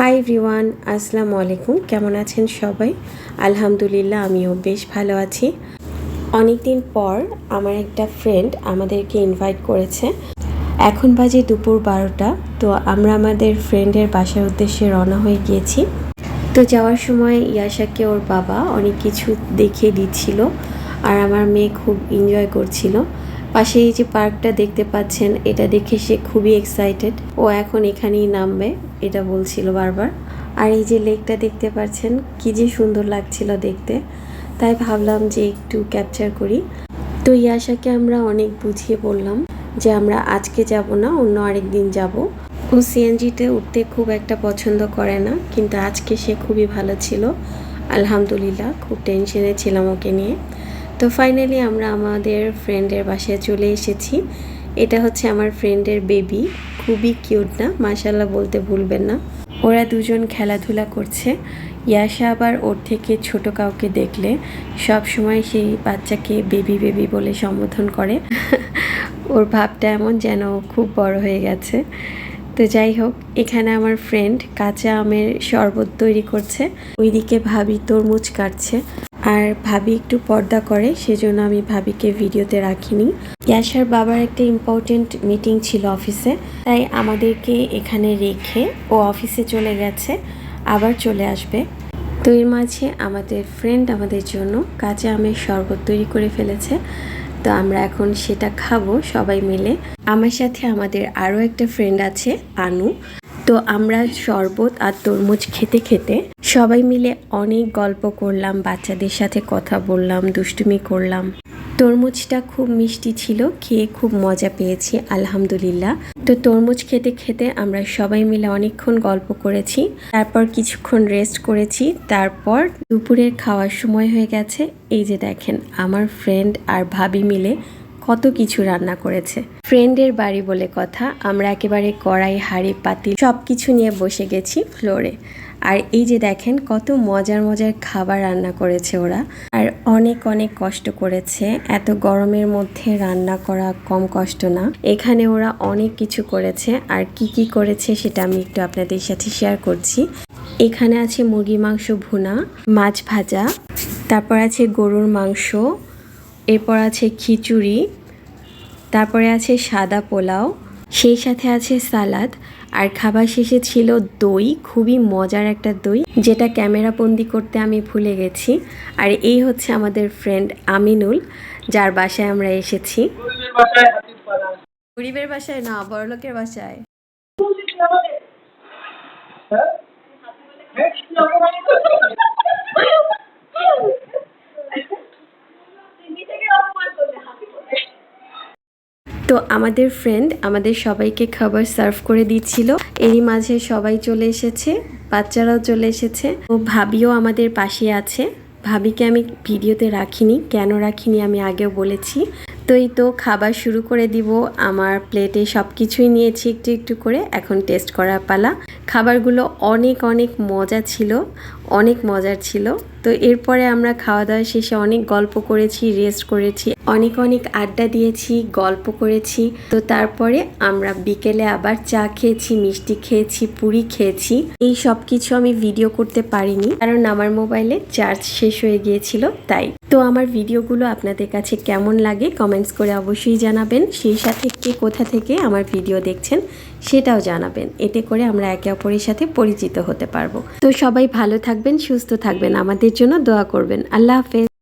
Hi everyone আসসালামু আলাইকুম। কেমন আছেন সবাই? আলহামদুলিল্লাহ, আমিও বেশ ভালো আছি। অনেক দিন পর আমার একটা ফ্রেন্ড আমাদেরকে ইনভাইট করেছে। এখন বাজে দুপুর বারোটা, তো আমরা আমাদের ফ্রেন্ডের বাসার উদ্দেশ্যে রওনা হয়ে গিয়েছি। তো যাওয়ার সময় ইয়াশাকে ওর বাবা অনেক কিছু দেখিয়ে দিচ্ছিল, আর আমার মেয়ে খুব এনজয় করছিল। পাশে এই যে পার্কটা দেখতে পাচ্ছেন, এটা দেখে সে খুবই এক্সাইটেড ও এখন এখানেই নামবে, এটা বলছিল বারবার। আর এই যে লেকটা দেখতে পাচ্ছেন, কি যে সুন্দর লাগছিল দেখতে। তাই ভাবলাম যে একটু ক্যাপচার করি। তো ইয়াশাকে আমরা অনেক বুঝিয়ে বললাম যে আমরা আজকে যাব না, অন্য আরেক দিন যাব। ও সিএনজিতে উঠতে খুব একটা পছন্দ করে না, কিন্তু আজকে সে খুবই ভালো ছিল। আলহামদুলিল্লাহ, খুব টেনশনে ছিলাম ওকে নিয়ে। তো ফাইনালি আমরা আমাদের ফ্রেন্ডের বাসায় চলে এসেছি। এটা হচ্ছে আমার ফ্রেন্ডের বেবি খুবই কিউট না মাশাল্লাহ বলতে ভুলবেন না। ওরা দুজন খেলাধুলা করছে। ইয়াশা আবার ওর থেকে ছোট কাউকে দেখলে সব সময় সেই বাচ্চাকে বেবি বেবি বলে সম্বোধন করে। ওর ভাবটা এমন যেন খুব বড় হয়ে গেছে। তো যাই হোক, এখানে আমার ফ্রেন্ড কাঁচা আমের শরবত তৈরি করছে। ওইদিকে ভাবি তরমুজ কাটছে। আর ভাবি একটু পর্দা করে, সেজন্য আমি ভাবিকে ভিডিওতে রাখিনি। ইয়াশার বাবার একটা ইম্পর্টেন্ট মিটিং ছিল অফিসে, তাই আমাদেরকে এখানে রেখে ও অফিসে চলে গেছে, আবার চলে আসবে। তো এর মাঝে আমাদের ফ্রেন্ড আমাদের জন্য কাঁচা আমের শরবত তৈরি করে ফেলেছে, তো আমরা এখন সেটা খাব সবাই মিলে। আমার সাথে আমাদের আরও একটা ফ্রেন্ড আছে, আনু। তো আমরা শরবত আর তরমুজ খেতে খেতে সবাই মিলে অনেক গল্প করলাম, বাচ্চাদের সাথে কথা বললাম, দুষ্টুমি করলাম। তরমুজটা খুব মিষ্টি ছিল, খেয়ে খুব মজা পেয়েছি, আলহামদুলিল্লাহ। তো তরমুজ খেতে খেতে আমরা সবাই মিলে অনেকক্ষণ গল্প করেছি, তারপর কিছুক্ষণ রেস্ট করেছি, তারপর দুপুরের খাওয়ার সময় হয়ে গেছে। এই যে দেখেন, আমার ফ্রেন্ড আর ভাবি মিলে কত কিছু রান্না করেছে। ফ্রেন্ডের বাড়ি বলে কথা, আমরা একেবারে কড়াই, হাঁড়ি, পাতিল সব কিছু নিয়ে বসে গেছি ফ্লোরে আর এই যে দেখেন, কত মজার মজার খাবার রান্না করেছে ওরা। আর অনেক অনেক কষ্ট করেছে। এত গরমের মধ্যে রান্না করা কম কষ্ট না। এখানে ওরা অনেক কিছু করেছে। আর কি কি করেছে সেটা আমি একটু আপনাদের সাথে শেয়ার করছি। এখানে আছে মুরগি মাংস ভুনা, মাছ ভাজা, তারপর আছে গরুর মাংস এরপর আছে খিচুড়ি, তারপরে আছে সাদা পোলাও, সেই সাথে আছে সালাদ, আর খাবার শেষে ছিল দই, খুবই মজার একটা দই, যেটা ক্যামেরা বন্দি করতে আমি ভুলে গেছি। আর এই হচ্ছে আমাদের ফ্রেন্ড আমিনুল, যার বাসায় আমরা এসেছি। গরিবের বাসায় না, বড়লোকের বাসায় হ্যাঁ হ্যাঁ তো আমাদের ফ্রেন্ড আমাদের সবাইকে খাবার সার্ভ করে দিচ্ছিল। এরই মাঝে সবাই চলে এসেছে, বাচ্চারাও চলে এসেছে। ও ভাবিও আমাদের পাশে আছে। ভাবিকে আমি ভিডিওতে রাখিনি, কেন রাখিনি আমি আগেও বলেছি। তো এই তো খাবার শুরু করে দিব, আমার প্লেটে সব কিছুই নিয়েছি একটু একটু করে, এখন টেস্ট করার পালা। খাবারগুলো অনেক অনেক মজা ছিল, অনেক মজার ছিল। তো এরপরে আমরা খাওয়া দাওয়া শেষে অনেক গল্প করেছি রেস্ট করেছি, অনেক অনেক আড্ডা দিয়েছি, গল্প করেছি। তো তারপরে আমরা বিকেলে আবার চা খেয়েছি, মিষ্টি খেয়েছি, পুরি খেয়েছি। এই সব কিছু আমি ভিডিও করতে পারিনি, কারণ আমার মোবাইলে চার্জ শেষ হয়ে গিয়েছিল, তাই তো আমার ভিডিওগুলো আপনাদের কাছে কেমন লাগে কমেন্টস করে অবশ্যই জানাবেন। সেই সাথে কে কোথা থেকে আমার ভিডিও দেখছেন সেটাও জানাবেন। এতে করে আমরা একে অপরের সাথে পরিচিত হতে পারব। তো সবাই ভালো থাকবেন, সুস্থ থাকবেন। আমাদের জন্য দোয়া করবেন। আল্লাহ হাফেজ।